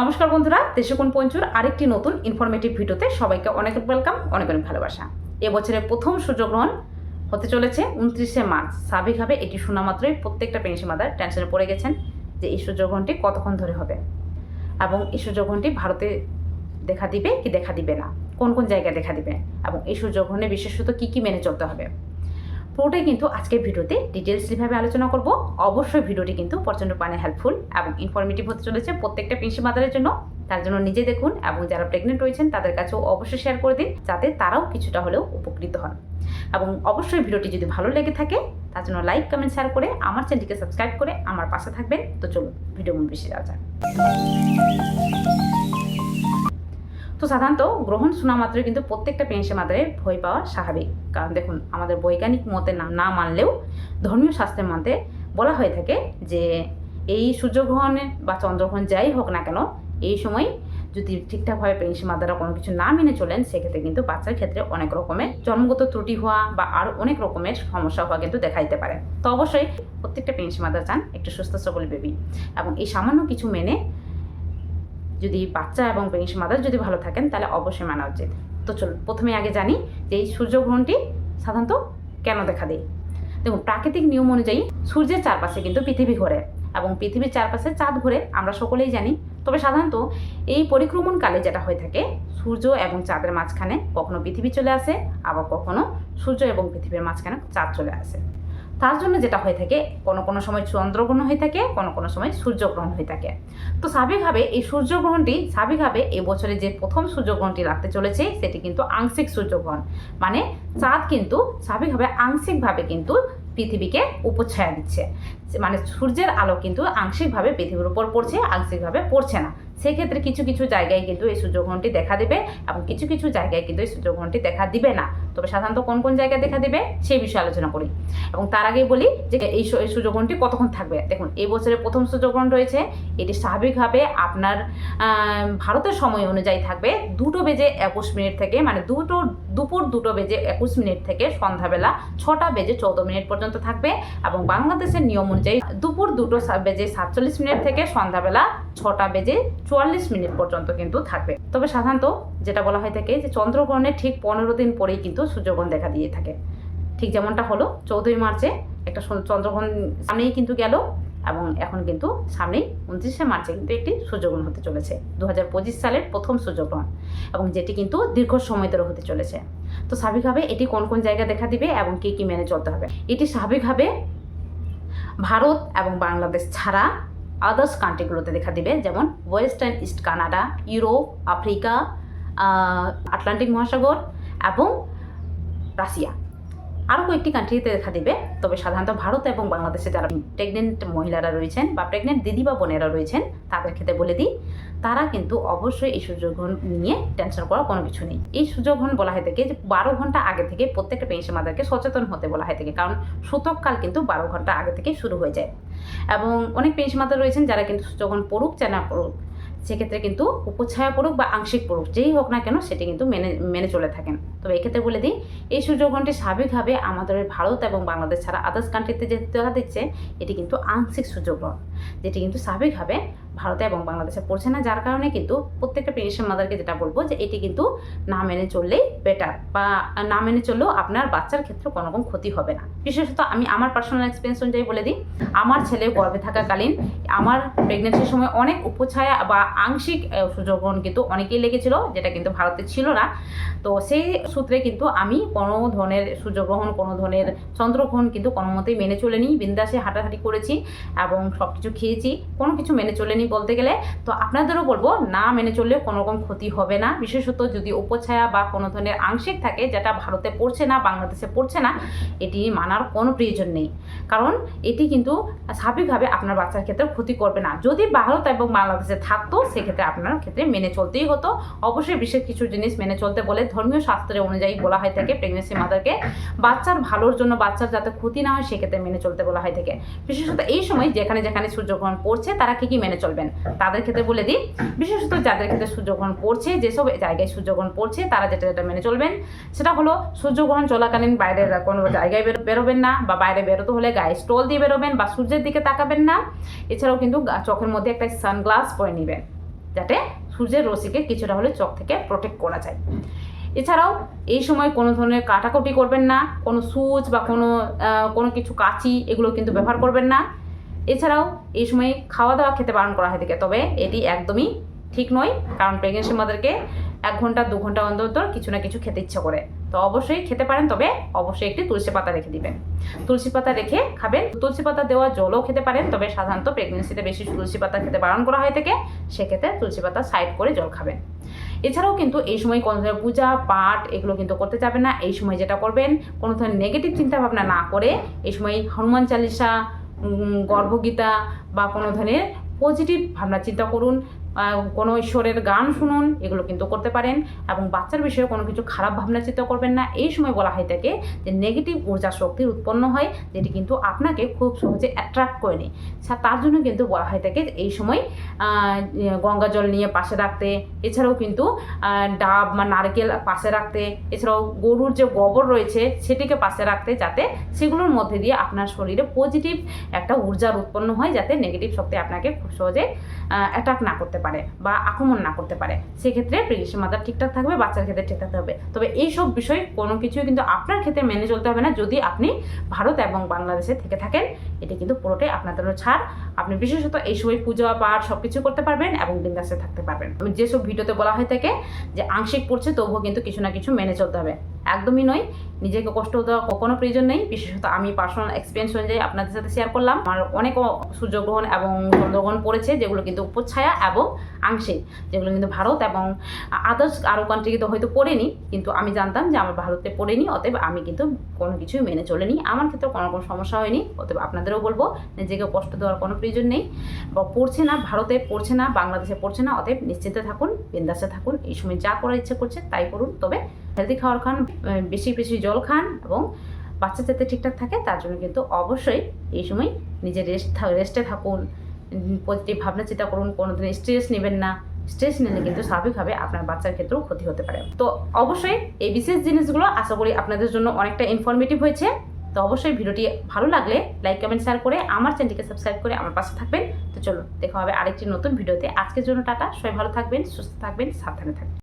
নমস্কার বন্ধুরা, দেশকুন পঞ্চুর আরেকটি নতুন ইনফরমেটিভ ভিডিওতে সবাইকে অনেক ওয়েলকাম অনেক অনেক ভালোবাসা এবছরের প্রথম সূর্যগ্রহণ হতে চলেছে উনত্রিশে মার্চ। স্বাভাবিকভাবে এটি শোনা মাত্রই প্রত্যেকটা পেনশন মাদার টেনশনে পড়ে গেছেন যে এই সূর্যগ্রহণটি কতক্ষণ ধরে হবে এবং এই সূর্যগ্রহণটি ভারতে দেখা দিবে কি দেখা দিবে না? কোন কোন জায়গায় দেখা দিবে? এবং এই সূর্যগ্রহণে বিশেষত কী কী মেনে চলতে হবে? পুরোটাই কিন্তু আজকের ভিডিওতে ডিটেলস ডিটেলসলিভাবে আলোচনা করব, অবশ্যই ভিডিওটি কিন্তু প্রচণ্ড পানে হেল্পফুল এবং ইনফরমেটিভ হতে চলেছে প্রত্যেকটা পেনশন মাদারের জন্য। তার জন্য নিজে দেখুন এবং যারা প্রেগনেন্ট রয়েছেন তাদের কাছেও অবশ্যই শেয়ার করে দিন যাতে তারাও কিছুটা হলেও উপকৃত হন। এবং অবশ্যই ভিডিওটি যদি ভালো লেগে থাকে, তার জন্য লাইক কমেন্ট শেয়ার করে আমার চ্যানেলটিকে সাবস্ক্রাইব করে আমার পাশে থাকবেন। তো চলুন ভিডিও মূল বেশি যাওয়া যাক। তো সাধারণত গ্রহণ শোনা মাত্রই কিন্তু প্রত্যেকটা পেনশন মাদারে ভয় পাওয়া স্বাভাবিক। কারণ দেখুন, আমাদের বৈজ্ঞানিক মতে না না মানলেও ধর্মীয় শাস্ত্রের মতে বলা হয়ে থাকে যে, এই সূর্যগ্রহণে বা চন্দ্রগ্রহণ যাই হোক না কেন, এই সময় যদি ঠিকঠাকভাবে পেনশন মাদারা কোনো কিছু না মেনে চলেন, সেক্ষেত্রে কিন্তু বাচ্চার ক্ষেত্রে অনেক রকমের জন্মগত ত্রুটি হওয়া বা আরও অনেক রকমের সমস্যা হওয়া কিন্তু দেখা দিতে পারে। তো অবশ্যই প্রত্যেকটা পেনশন মাদার চান একটু সুস্থ সবল বেবি এবং এই সামান্য কিছু মেনে যদি বাচ্চা এবং পেনশন মাদার যদি ভালো থাকেন, তাহলে অবশ্যই মানা উচিত। তো চলুন প্রথমে আগে জানি যে এই সূর্যগ্রহণটি সাধারণত কেন দেখা দেয়। দেখুন, প্রাকৃতিক নিয়ম অনুযায়ী সূর্যের চারপাশে কিন্তু পৃথিবী ঘোরে এবং পৃথিবীর চারপাশে চাঁদ ঘোরে, আমরা সকলেই জানি। তবে সাধারণত এই পরিক্রমণকালে যেটা হয়ে থাকে, সূর্য এবং চাঁদের মাঝখানে কখনো পৃথিবী চলে আসে, আবার কখনো সূর্য এবং পৃথিবীর মাঝখানে চাঁদ চলে আসে। তার জন্য যেটা হয়ে থাকে, কোনো কোনো সময় চন্দ্রগ্রহণ হয়ে থাকে, কোনো কোনো সময় সূর্যগ্রহণ হয়ে থাকে। তো স্বাভাবিকভাবে এই সূর্যগ্রহণটি স্বাভাবিকভাবে এবছরে যে প্রথম সূর্যগ্রহণটি রাখতে চলেছে, সেটি কিন্তু আংশিক সূর্যগ্রহণ। মানে চাঁদ কিন্তু স্বাভাবিকভাবে আংশিকভাবে কিন্তু পৃথিবীকে উপছায়া দিচ্ছে। মানে সূর্যের আলো কিন্তু আংশিকভাবে পৃথিবীর উপর পড়ছে, আংশিকভাবে পড়ছে না। সেক্ষেত্রে কিছু কিছু জায়গায় কিন্তু এই সূর্যগ্রহণটি দেখা দেবে এবং কিছু কিছু জায়গায় কিন্তু এই সূর্যগ্রহণটি দেখা দিবে না। তবে সাধারণত কোন কোন জায়গায় দেখা দেবে সেই বিষয়ে আলোচনা করি। এবং তার আগে বলি যে এই সূর্যগ্রহণটি কতক্ষণ থাকবে? দেখুন, এই বছরের প্রথম সূর্যগ্রহণ রয়েছে। এটি স্বাভাবিকভাবে আপনার ভারতের সময় অনুযায়ী থাকবে দুটো বেজে একুশ মিনিট থেকে মানে দুটো, দুপুর দুটো বেজে একুশ মিনিট থেকে সন্ধ্যাবেলা ছটা বেজে চৌদ্দ মিনিট পর্যন্ত থাকবে। এবং বাংলাদেশের নিয়ম অনুযায়ী দুপুর দুটো বেজে সাতচল্লিশ মিনিট থেকে সন্ধ্যাবেলা ছটা বেজে চুয়াল্লিশ মিনিট পর্যন্ত কিন্তু থাকবে। তবে সাধারণত যেটা বলা হয়ে থাকে যে চন্দ্রগ্রহণের ঠিক পনেরো দিন পরেই কিন্তু সূর্যগ্রহণ দেখা দিয়ে থাকে। ঠিক যেমনটা হলো, চৌদ্দই মার্চে একটা চন্দ্রগ্রহণ সামনেই কিন্তু গেল এবং এখন কিন্তু সামনেই উনত্রিশে মার্চে কিন্তু একটি সূর্যগ্রহণ হতে চলেছে দু হাজার পঁচিশ সালের প্রথম সূর্যগ্রহণ এবং যেটি কিন্তু দীর্ঘ সময় ধরে হতে চলেছে। তো স্বাভাবিকভাবে এটি কোন কোন জায়গায় দেখা দিবে এবং কী কী মেনে চলতে হবে? এটি স্বাভাবিকভাবে ভারত এবং বাংলাদেশ ছাড়া আদার্স কান্ট্রিগুলোতে দেখা দিবে, যেমন western east Canada Europe Africa Atlantic মহাসাগর এবং রাশিয়া আরও কয়েকটি কান্ট্রিতে দেখা দেবে, তবে সাধারণত ভারত এবং বাংলাদেশে যারা প্রেগনেন্ট মহিলারা রয়েছেন বা প্রেগনেন্ট দিদি বা বোনেরা রয়েছেন, তাদের ক্ষেত্রে বলে দিই, তারা কিন্তু অবশ্যই এই সূর্যগ্রহণ নিয়ে টেনশন করার কোনো কিছু নেই। এই সূর্যগ্রহণ বলা হয় থাকে যে বারো ঘণ্টা আগে থেকে প্রত্যেকটা পেনশন মাদারকে সচেতন হতে বলা হয় থাকে, কারণ সূতককাল কিন্তু বারো ঘণ্টা আগে থেকে শুরু হয়ে যায়। এবং অনেক পেনশন মাদার রয়েছেন যারা কিন্তু সূর্যগ্রহণ পড়ুক চায় না পড়ুক। সেক্ষেত্রে কিন্তু উপছায়া পড়ুক বা আংশিক পড়ুক যেই হোক না কেন সেটি কিন্তু মেনে মেনে চলে থাকেন। তবে এক্ষেত্রে বলে দিই, এই সূর্যগ্রহণটি স্বাভাবিকভাবে আমাদের ভারত এবং বাংলাদেশ ছাড়া আদার্স কান্ট্রিতে যে দেখা দিচ্ছে, এটি কিন্তু আংশিক সূর্যগ্রহণ, যেটি কিন্তু স্বাভাবিকভাবে ভারতে এবং বাংলাদেশে পড়ছে না। যার কারণে কিন্তু প্রত্যেকটা পেনশন মাদারকে যেটা বলব যে, এটি কিন্তু না মেনে চললেই বেটার বা না মেনে চললেও আপনার বাচ্চার ক্ষেত্রে কোনো রকম ক্ষতি হবে না। বিশেষত আমি আমার পার্সোনাল এক্সপিরিয়েন্স অনুযায়ী বলে দিই, আমার ছেলে গর্ভে থাকাকালীন আমার প্রেগনেন্সির সময় অনেক উপছায়া বা আংশিক সূর্যগ্রহণ কিন্তু অনেকেই লেগেছিল, যেটা কিন্তু ভারতে ছিল না। তো সেই সূত্রে কিন্তু আমি কোনো ধরনের সূর্যগ্রহণ কোনো ধরনের চন্দ্রগ্রহণ কিন্তু কোনো মতেই মেনে চলেনি। বিন্দাসে হাঁটাহাঁটি করেছি এবং সব কিছু খেয়েছি, কোনো কিছু মেনে চলেনি। বলতে গেলে তো আপনাদেরও বলব, না মেনে চললে কোনো রকম ক্ষতি হবে না। বিশেষত যদি উপছায়া বা কোনো ধরনের আংশিক থাকে যেটা ভারতে পড়ছে না, বাংলাদেশে পড়ছে না, এটি মানার কোনো প্রয়োজন নেই। কারণ এটি কিন্তু স্বাভাবিকভাবে আপনার বাচ্চার ক্ষেত্রে ক্ষতি করবে না। যদি ভারত এবং বাংলাদেশে থাকতো, সেক্ষেত্রে আপনার ক্ষেত্রে মেনে চলতেই হতো। অবশ্যই বিশেষ কিছু জিনিস মেনে চলতে বলে ধর্মীয় শাস্ত্রের অনুযায়ী বলা হয় থাকে প্রেগনেন্সি মাদারকে বাচ্চার ভালোর জন্য বাচ্চার যাতে ক্ষতি না হয়, সেক্ষেত্রে মেনে চলতে বলা হয় থাকে। বিশেষত এই সময় যেখানে যেখানে সূর্যগ্রহণ পড়ছে, তারা কি কি মেনে চলবেন তাদের ক্ষেত্রে বলে দিই, বিশেষত যাদের ক্ষেত্রে সূর্যগ্রহণ পড়ছে, যেসব জায়গায় সূর্যগ্রহণ পড়ছে, তারা যেটা যেটা মেনে চলবেন, সেটা হলো সূর্যগ্রহণ চলাকালীন বাইরের কোনো জায়গায় বেরো- বেরোবেন না বা বাইরে বেরোতে হলে গায়ে স্টল দিয়ে বেরোবেন বা সূর্যের দিকে তাকাবেন না। এছাড়াও কিন্তু চোখের মধ্যে একটা সানগ্লাস পরে নেবেন, যাতে সূর্যের রশ্মিকে কিছুটা হলে চোখ থেকে প্রোটেক্ট করা যায়। এছাড়াও এই সময় কোনো ধরনের কাটাকুটি করবেন না, কোনো সুচ বা কোনো কোনো কিছু কাঁচি এগুলো কিন্তু ব্যবহার করবেন না। এছাড়াও এই সময় খাওয়া দাওয়া খেতে বারণ করা হয় থাকে তবে এটি একদমই ঠিক নয়, কারণ প্রেগনেন্সি মাদারকে এক ঘণ্টা, দু ঘণ্টা অন্তর অন্তর কিছু না কিছু খেতে ইচ্ছা করে। তো অবশ্যই খেতে পারেন, তবে অবশ্যই একটি তুলসী পাতা রেখে দিবেন। তুলসী পাতা রেখে খাবেন। তুলসী পাতা দেওয়া জলও খেতে পারেন, তবে সাধারণত প্রেগনেন্সিতে বেশি তুলসী পাতা খেতে বারণ করা হয়ে থাকে সেক্ষেত্রে তুলসী পাতা সাইড করে জল খাবেন। এছাড়াও কিন্তু এই সময় কোনো ধরনের পূজা, পাঠ, এগুলো কিন্তু করতে যাবেন না। এই সময় যেটা করবেন, কোনো ধরনের নেগেটিভ চিন্তাভাবনা না করে এই সময় হনুমান চালিসা গর্ভগীতা বা কোনো ধরনের পজিটিভ ভাবনা চিন্তা করুন। কোনো ঈশ্বরের গান শুনুন, এগুলো কিন্তু করতে পারেন এবং বাচ্চার বিষয়ে কোনো কিছু খারাপ ভাবনা চিন্তা করবেন না। এই সময় বলা হয় থাকে যে নেগেটিভ ঊর্জা শক্তির উৎপন্ন হয়, যেটি কিন্তু আপনাকে খুব সহজে অ্যাট্রাক্ট করে নেয়। তার জন্য কিন্তু বলা হয় থাকে এই সময় গঙ্গা জল নিয়ে পাশে রাখতে, এছাড়াও কিন্তু ডাব বা নারকেল পাশে রাখতে, এছাড়াও গরুর যে গোবর রয়েছে, সেটিকে পাশে রাখতে, যাতে সেগুলোর মধ্যে দিয়ে আপনার শরীরে পজিটিভ একটা ঊর্জার উৎপন্ন হয়, যাতে নেগেটিভ শক্তি আপনাকে খুব সহজে অ্যাটাক না করতে পারে বা আক্রমণ না করতে পারে। সেক্ষেত্রে প্রেগনেন্সি মাদার ঠিকঠাক থাকবে, বাচ্চার ক্ষেত্রে ঠিক থাকতে হবে তবে এইসব বিষয়ে বিষয় কোনো কিছুই কিন্তু আপনার ক্ষেত্রে মেনে চলতে হবে না যদি আপনি ভারত এবং বাংলাদেশে থেকে থাকেন। এটি কিন্তু পুরোটাই জন্য ছাড়। আপনি বিশেষত এই সময় পুজো, পাঠ সব কিছু করতে পারবেন এবং বিন্দাসে থাকতে পারবেন। যেসব ভিডিওতে বলা হয়ে থাকে যে আংশিক পড়ছে, তবুও কিন্তু কিছু না কিছু মেনে চলতে হবে। একদমই নয়। নিজেকে কষ্ট হওয়ার কোনো প্রয়োজন নেই। বিশেষত আমি পার্সোনাল এক্সপিরিয়েন্স অনুযায়ী আপনাদের সাথে শেয়ার করলাম। আমার অনেক সূর্যগ্রহণ এবং চন্দ্রগ্রহণ পড়েছে, যেগুলো কিন্তু উপচ্ছায়া এবং আংশিক, যেগুলো কিন্তু ভারত এবং আদার্স আরও কান্ট্রিতে হয়তো পড়েনি। কিন্তু আমি জানতাম যে আমার ভারতে পড়েনি, অতএব আমি কিন্তু কোনো কিছুই মেনে চলিনি। আমার ক্ষেত্রে কোনো কোনো সমস্যা হয়নি, অতএব আপনাদেরও বলব, নিজেকে কষ্ট দেওয়ার কোনো প্রয়োজন নেই। বা পড়ছে না, ভারতে পড়ছে না, বাংলাদেশে পড়ছে না, অতএব নিশ্চিন্তে থাকুন, বিন্দাসে থাকুন, এই সময় যা করার ইচ্ছে করছে তাই করুন। তবে হেলদি খাওয়ার খান বেশি বেশি জল খান এবং বাচ্চা যাতে ঠিকঠাক থাকে তার জন্য কিন্তু অবশ্যই এই সময় নিজে রেস্ট রেস্টে থাকুন। পজিটিভ ভাবনা চিন্তা করুন কোনো দিন স্ট্রেস নেবেন না। স্ট্রেস নিলে কিন্তু স্বাভাবিকভাবে আপনার বাচ্চার ক্ষেত্রেও ক্ষতি হতে পারে। তো অবশ্যই এই বিশেষ জিনিসগুলো আশা করি আপনাদের জন্য অনেকটা ইনফরমেটিভ হয়েছে। তো অবশ্যই ভিডিওটি ভালো লাগলে লাইক কমেন্ট শেয়ার করে আমার চ্যানেলটিকে সাবস্ক্রাইব করে আমার পাশে থাকবেন। তো চলো দেখা হবে আরেকটি নতুন ভিডিওতে। আজকের জন্য টাটা, সবাই ভালো থাকবেন, সুস্থ থাকবেন, সাবধানে থাকবেন।